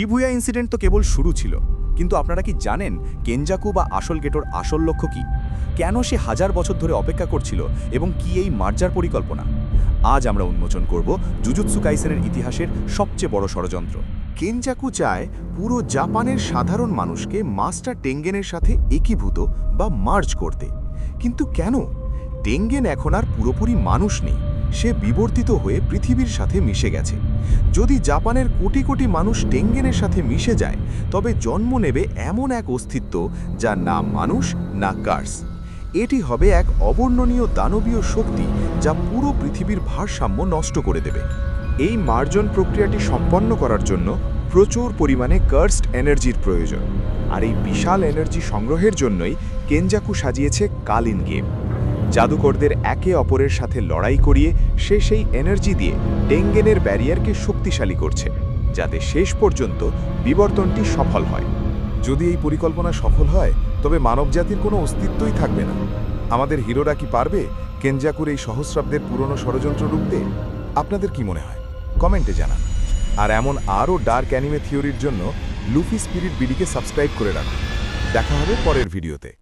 Shibuya incident তো কেবল শুরু ছিল, কিন্তু আপনারা কি জানেন কেনজাকু বা আসল গেটোর আসল লক্ষ্য কি? কেন সে হাজার বছর ধরে অপেক্ষা করছিল এবং কি এই মার্জার পরিকল্পনা? আজ আমরা উন্মোচন করব জুজুৎসু কাইসেনের ইতিহাসের সবচেয়ে বড় ষড়যন্ত্র। কেনজাকু চায় পুরো জাপানের সাধারণ মানুষকে মাস্টার টেঙ্গেনের সাথে একীভূত বা মার্জ করতে। কিন্তু কেন? টেঙ্গেন এখন আর পুরোপুরি মানুষ নেই। সে বিবর্তিত হয়ে পৃথিবীর সাথে মিশে গেছে। যদি জাপানের কোটি কোটি মানুষ টেঙ্গেনের সাথে মিশে যায়, তবে জন্ম নেবে এমন এক অস্তিত্ব যার নাম মানুষ না কার্স। এটি হবে এক অবর্ণনীয় দানবীয় শক্তি যা পুরো পৃথিবীর ভারসাম্য নষ্ট করে দেবে। এই মার্জন প্রক্রিয়াটি সম্পন্ন করার জন্য প্রচুর পরিমাণে কার্সড এনার্জির প্রয়োজন। আর এই বিশাল এনার্জি সংগ্রহের জন্যই কেনজাকু সাজিয়েছে কালিন গেম। জাদুকরদের একে অপরের সাথে লড়াই করিয়ে সে সেই এনার্জি দিয়ে টেঙ্গেনের ব্যারিয়ারকে শক্তিশালী করছে, যাতে শেষ পর্যন্ত বিবর্তনটি সফল হয়। যদি এই পরিকল্পনা সফল হয়, তবে মানবজাতির কোনো অস্তিত্বই থাকবে না। আমাদের হিরোরা কি পারবে কেঞ্জাকুর এই সহস্রাব্দের পুরনো ষড়যন্ত্র রুখতে? আপনাদের কি মনে হয়? কমেন্টে জানান। আর এমন আরও ডার্ক অ্যানিমে থিওরির জন্য লুফি স্পিরিট বিডিকে সাবস্ক্রাইব করে রাখুন। দেখা হবে পরের ভিডিওতে।